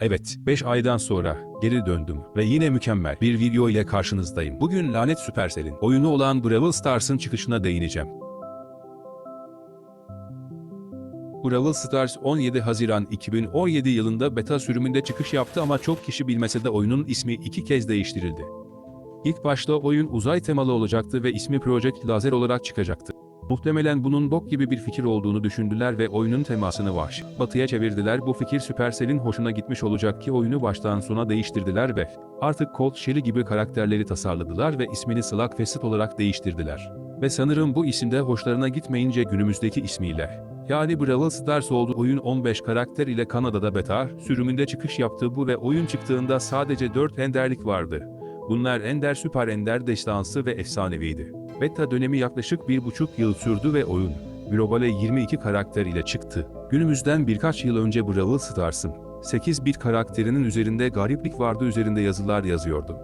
Evet, 5 aydan sonra geri döndüm ve yine mükemmel bir video ile karşınızdayım. Bugün Lanet Supercell'in oyunu olan Brawl Stars'ın çıkışına değineceğim. Brawl Stars 17 Haziran 2017 yılında beta sürümünde çıkış yaptı ama çok kişi bilmese de oyunun ismi iki kez değiştirildi. İlk başta oyun uzay temalı olacaktı ve ismi Project Lazer olarak çıkacaktı. Muhtemelen bunun bok gibi bir fikir olduğunu düşündüler ve oyunun temasını vahşi batıya çevirdiler. Bu fikir Supercell'in hoşuna gitmiş olacak ki oyunu baştan sona değiştirdiler ve artık Colt Shelly gibi karakterleri tasarladılar ve ismini Slugfest olarak değiştirdiler. Ve sanırım bu isimde hoşlarına gitmeyince günümüzdeki ismiyle yani Brawl Stars oldu oyun 15 karakter ile Kanada'da beta sürümünde çıkış yaptı bu ve oyun çıktığında sadece 4 enderlik vardı. Bunlar Ender Süper Ender Destansı ve Efsaneviydi. Beta dönemi yaklaşık bir buçuk yıl sürdü ve oyun, globale 22 karakter ile çıktı. Günümüzden birkaç yıl önce Brawl Stars'ın 8 bit karakterinin üzerinde gariplik vardı üzerinde yazılar yazıyordu.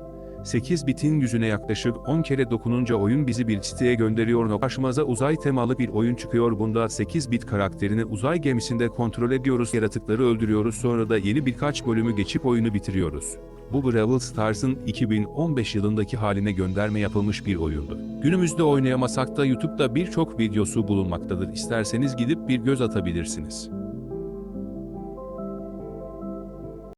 8 bitin yüzüne yaklaşık 10 kere dokununca oyun bizi bir siteye gönderiyor. Karşımıza uzay temalı bir oyun çıkıyor. Bunda 8 bit karakterini uzay gemisinde kontrol ediyoruz. Yaratıkları öldürüyoruz. Sonra da yeni birkaç bölümü geçip oyunu bitiriyoruz. Bu Brawl Stars'ın 2015 yılındaki haline gönderme yapılmış bir oyundu. Günümüzde oynayamasak da YouTube'da birçok videosu bulunmaktadır. İsterseniz gidip bir göz atabilirsiniz.